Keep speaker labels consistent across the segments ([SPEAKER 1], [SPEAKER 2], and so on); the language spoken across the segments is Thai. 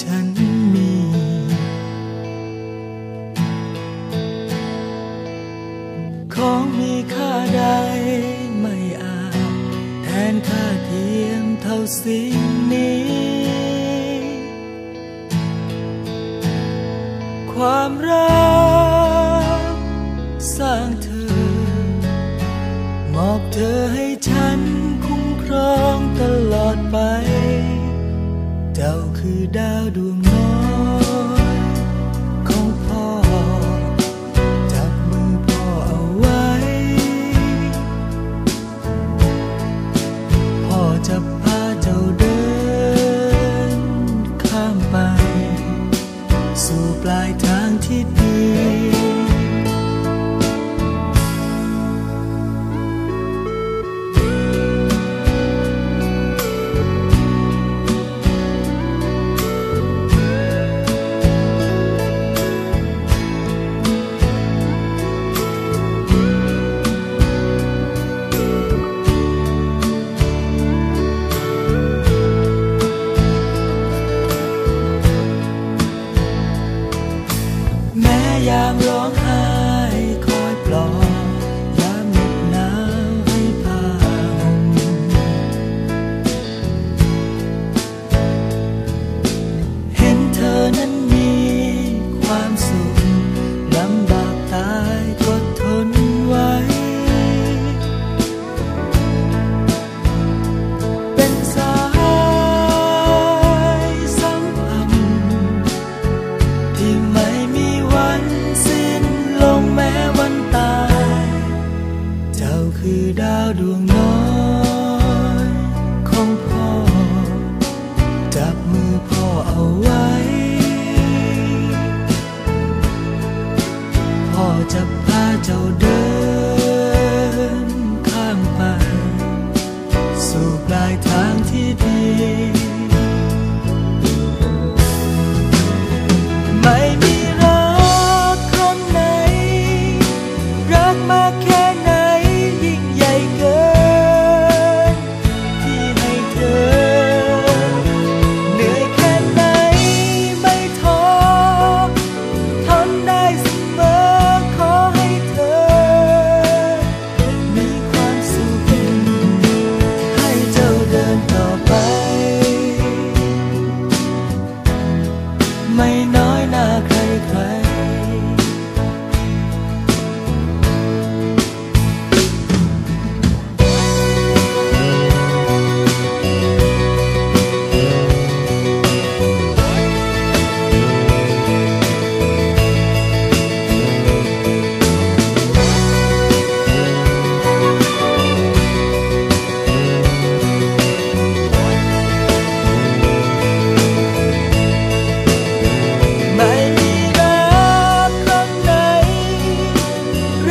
[SPEAKER 1] ฉันมี ของมีค่าใดไม่อาจแทนค่าเทียมเท่าสิ่งนี้ ความรักสร้างเธอ มอบเธอให้ฉันคุ้มครองตลอดไป คือดาวดวง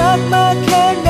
[SPEAKER 1] stop my care